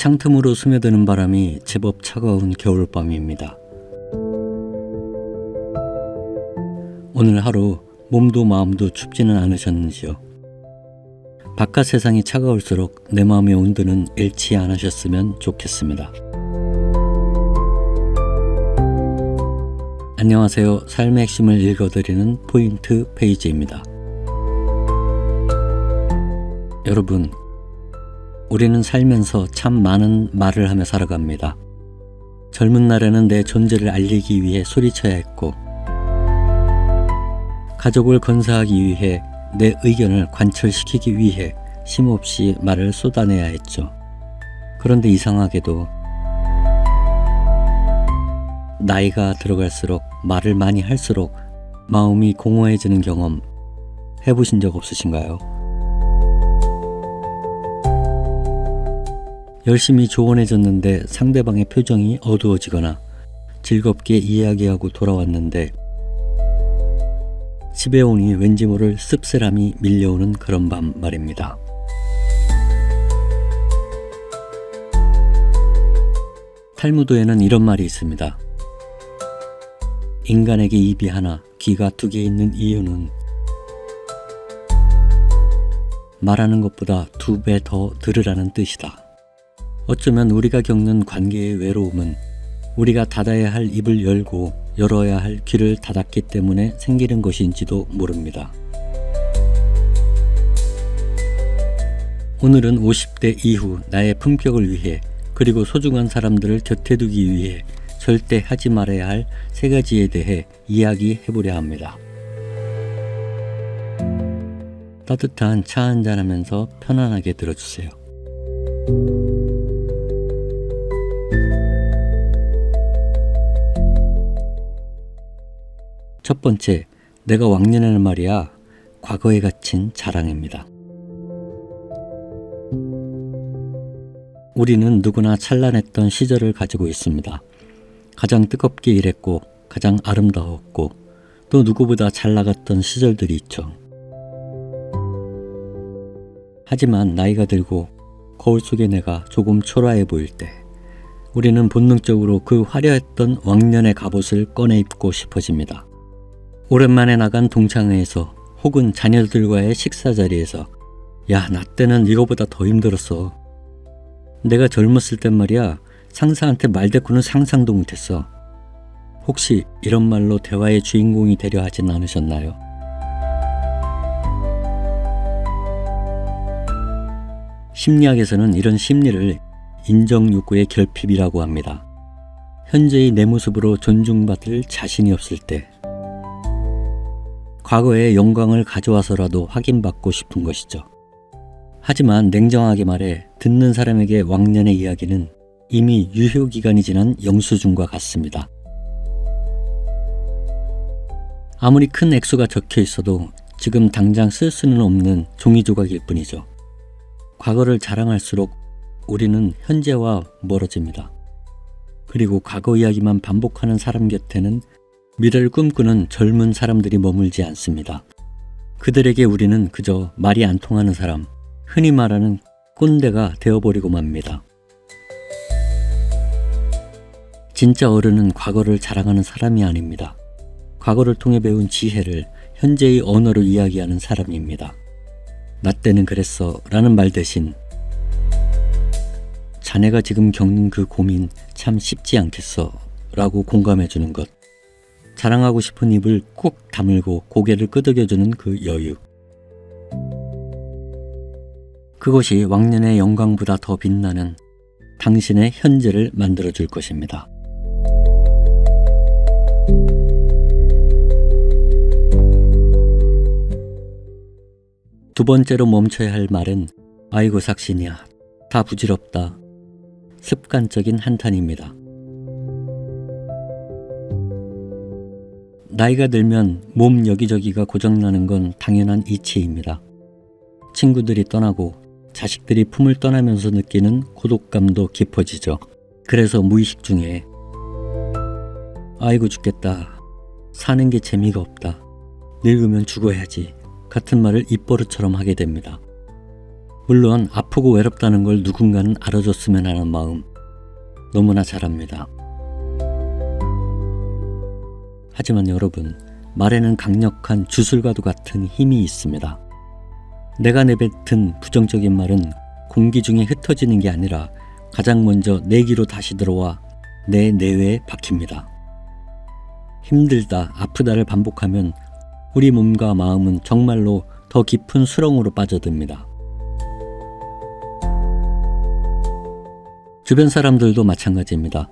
창틈으로 스며드는 바람이 제법 차가운 겨울밤입니다. 오늘 하루 몸도 마음도 춥지는 않으셨는지요? 바깥 세상이 차가울수록 내 마음의 온도는 잃지 않으셨으면 좋겠습니다. 안녕하세요. 삶의 핵심을 읽어드리는 포인트 페이지입니다. 여러분, 우리는 살면서 참 많은 말을 하며 살아갑니다. 젊은 날에는 내 존재를 알리기 위해 소리쳐야 했고, 가족을 건사하기 위해 내 의견을 관철시키기 위해 쉼없이 말을 쏟아내야 했죠. 그런데 이상하게도 나이가 들어갈수록 말을 많이 할수록 마음이 공허해지는 경험 해보신 적 없으신가요? 열심히 조언해줬는데 상대방의 표정이 어두워지거나 즐겁게 이야기하고 돌아왔는데 집에 오니 왠지 모를 씁쓸함이 밀려오는 그런 밤 말입니다. 탈무드에는 이런 말이 있습니다. 인간에게 입이 하나, 귀가 두 개 있는 이유는 말하는 것보다 두 배 더 들으라는 뜻이다. 어쩌면 우리가 겪는 관계의 외로움은 우리가 닫아야 할 입을 열고 열어야 할 귀를 닫았기 때문에 생기는 것인지도 모릅니다. 오늘은 50대 이후 나의 품격을 위해 그리고 소중한 사람들을 곁에 두기 위해 절대 하지 말아야 할 세 가지에 대해 이야기해 보려 합니다. 따뜻한 차 한잔 하면서 편안하게 들어주세요. 첫 번째, 내가 왕년에는 말이야, 과거에 갇힌 자랑입니다. 우리는 누구나 찬란했던 시절을 가지고 있습니다. 가장 뜨겁게 일했고, 가장 아름다웠고, 또 누구보다 잘 나갔던 시절들이 있죠. 하지만 나이가 들고 거울 속의 내가 조금 초라해 보일 때, 우리는 본능적으로 그 화려했던 왕년의 갑옷을 꺼내 입고 싶어집니다. 오랜만에 나간 동창회에서 혹은 자녀들과의 식사 자리에서 야, 나 때는 이거보다 더 힘들었어. 내가 젊었을 땐 말이야, 상사한테 말대꾸는 상상도 못했어. 혹시 이런 말로 대화의 주인공이 되려 하진 않으셨나요? 심리학에서는 이런 심리를 인정 욕구의 결핍이라고 합니다. 현재의 내 모습으로 존중받을 자신이 없을 때, 과거의 영광을 가져와서라도 확인받고 싶은 것이죠. 하지만 냉정하게 말해 듣는 사람에게 왕년의 이야기는 이미 유효기간이 지난 영수증과 같습니다. 아무리 큰 액수가 적혀 있어도 지금 당장 쓸 수는 없는 종이 조각일 뿐이죠. 과거를 자랑할수록 우리는 현재와 멀어집니다. 그리고 과거 이야기만 반복하는 사람 곁에는 미래를 꿈꾸는 젊은 사람들이 머물지 않습니다. 그들에게 우리는 그저 말이 안 통하는 사람, 흔히 말하는 꼰대가 되어버리고 맙니다. 진짜 어른은 과거를 자랑하는 사람이 아닙니다. 과거를 통해 배운 지혜를 현재의 언어로 이야기하는 사람입니다. 나 때는 그랬어 라는 말 대신 자네가 지금 겪는 그 고민 참 쉽지 않겠어 라고 공감해 주는 것. 자랑하고 싶은 입을 꾹 다물고 고개를 끄덕여주는 그 여유. 그것이 왕년의 영광보다 더 빛나는 당신의 현재를 만들어 줄 것입니다. 두 번째로 멈춰야 할 말은 아이고 삭신이야. 다 부질없다. 습관적인 한탄입니다. 나이가 들면 몸 여기저기가 고장나는 건 당연한 이치입니다. 친구들이 떠나고 자식들이 품을 떠나면서 느끼는 고독감도 깊어지죠. 그래서 무의식 중에 아이고 죽겠다. 사는 게 재미가 없다. 늙으면 죽어야지. 같은 말을 입버릇처럼 하게 됩니다. 물론 아프고 외롭다는 걸 누군가는 알아줬으면 하는 마음 너무나 잘합니다. 하지만 여러분, 말에는 강력한 주술과도 같은 힘이 있습니다. 내가 내뱉은 부정적인 말은 공기 중에 흩어지는 게 아니라 가장 먼저 내 귀로 다시 들어와 내 뇌에 박힙니다. 힘들다, 아프다를 반복하면 우리 몸과 마음은 정말로 더 깊은 수렁으로 빠져듭니다. 주변 사람들도 마찬가지입니다.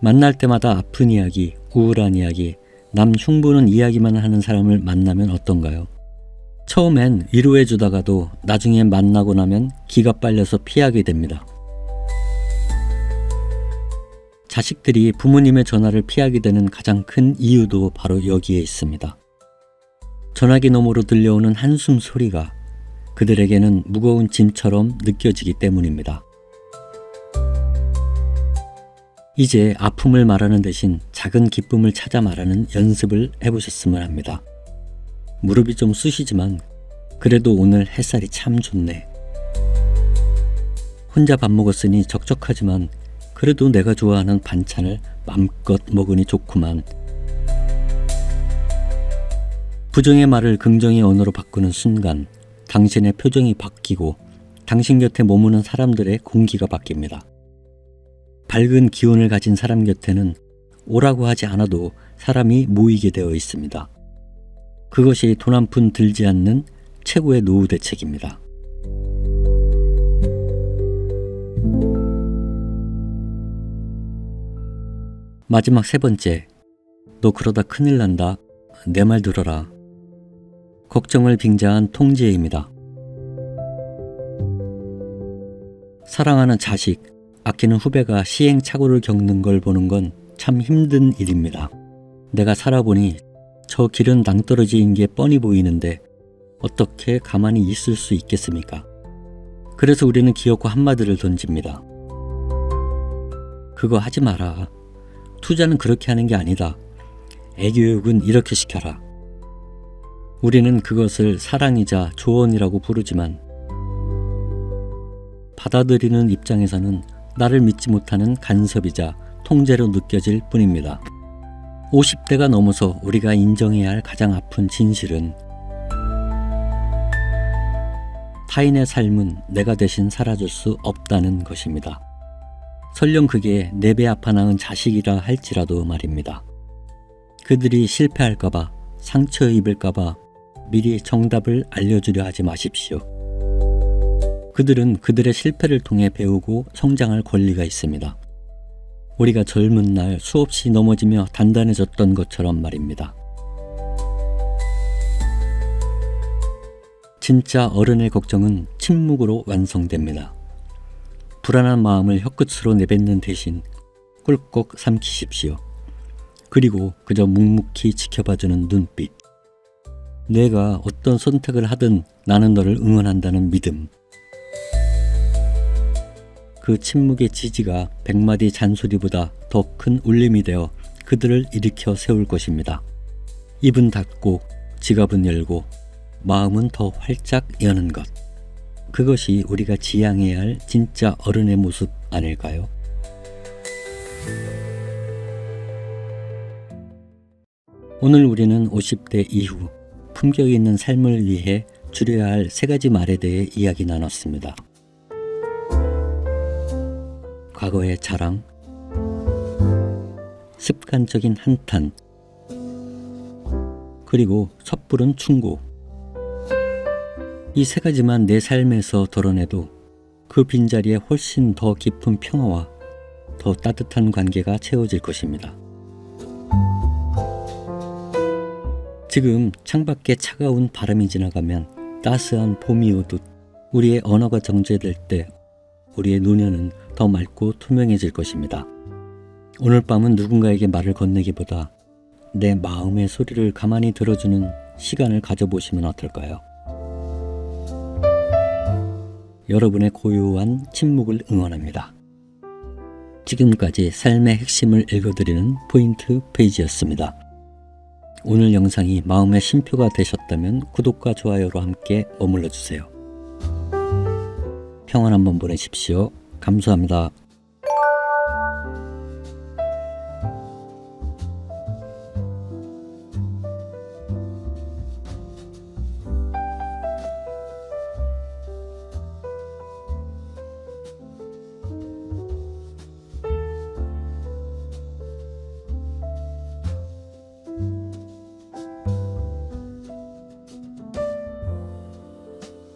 만날 때마다 아픈 이야기, 우울한 이야기, 남 흉보는 이야기만 하는 사람을 만나면 어떤가요? 처음엔 위로해 주다가도 나중에 만나고 나면 기가 빨려서 피하게 됩니다. 자식들이 부모님의 전화를 피하게 되는 가장 큰 이유도 바로 여기에 있습니다. 전화기 너머로 들려오는 한숨 소리가 그들에게는 무거운 짐처럼 느껴지기 때문입니다. 이제 아픔을 말하는 대신 작은 기쁨을 찾아 말하는 연습을 해보셨으면 합니다. 무릎이 좀 쑤시지만 그래도 오늘 햇살이 참 좋네. 혼자 밥 먹었으니 적적하지만 그래도 내가 좋아하는 반찬을 맘껏 먹으니 좋구만. 부정의 말을 긍정의 언어로 바꾸는 순간 당신의 표정이 바뀌고 당신 곁에 머무는 사람들의 공기가 바뀝니다. 밝은 기운을 가진 사람 곁에는 오라고 하지 않아도 사람이 모이게 되어 있습니다. 그것이 돈 한 푼 들지 않는 최고의 노후 대책입니다. 마지막 세 번째. 너 그러다 큰일 난다. 내 말 들어라. 걱정을 빙자한 통제입니다. 사랑하는 자식, 아끼는 후배가 시행착오를 겪는 걸 보는 건 참 힘든 일입니다. 내가 살아보니 저 길은 낭떠러지인 게 뻔히 보이는데 어떻게 가만히 있을 수 있겠습니까? 그래서 우리는 기어코 한마디를 던집니다. 그거 하지 마라. 투자는 그렇게 하는 게 아니다. 애교육은 이렇게 시켜라. 우리는 그것을 사랑이자 조언이라고 부르지만 받아들이는 입장에서는 나를 믿지 못하는 간섭이자 통제로 느껴질 뿐입니다. 50대가 넘어서 우리가 인정해야 할 가장 아픈 진실은 타인의 삶은 내가 대신 살아줄 수 없다는 것입니다. 설령 그게 내배 아파 낳은 자식이라 할지라도 말입니다. 그들이 실패할까봐 상처 입을까봐 미리 정답을 알려주려 하지 마십시오. 그들은 그들의 실패를 통해 배우고 성장할 권리가 있습니다. 우리가 젊은 날 수없이 넘어지며 단단해졌던 것처럼 말입니다. 진짜 어른의 걱정은 침묵으로 완성됩니다. 불안한 마음을 혀끝으로 내뱉는 대신 꿀꺽 삼키십시오. 그리고 그저 묵묵히 지켜봐주는 눈빛. 내가 어떤 선택을 하든 나는 너를 응원한다는 믿음. 그 침묵의 지지가 백마디 잔소리보다 더 큰 울림이 되어 그들을 일으켜 세울 것입니다. 입은 닫고 지갑은 열고 마음은 더 활짝 여는 것. 그것이 우리가 지향해야 할 진짜 어른의 모습 아닐까요? 오늘 우리는 50대 이후 품격 있는 삶을 위해 줄여야 할 세 가지 말에 대해 이야기 나눴습니다. 과거의 자랑, 습관적인 한탄, 그리고 섣부른 충고. 이 세 가지만 내 삶에서 덜어내도 그 빈자리에 훨씬 더 깊은 평화와 더 따뜻한 관계가 채워질 것입니다. 지금 창밖에 차가운 바람이 지나가면 따스한 봄이 오듯 우리의 언어가 정제될 때 우리의 노년은 더 맑고 투명해질 것입니다. 오늘 밤은 누군가에게 말을 건네기보다 내 마음의 소리를 가만히 들어주는 시간을 가져보시면 어떨까요? 여러분의 고요한 침묵을 응원합니다. 지금까지 삶의 핵심을 읽어드리는 포인트 페이지였습니다. 오늘 영상이 마음의 쉼표가 되셨다면 구독과 좋아요로 함께 머물러 주세요. 평안 한번 보내십시오. 감사합니다.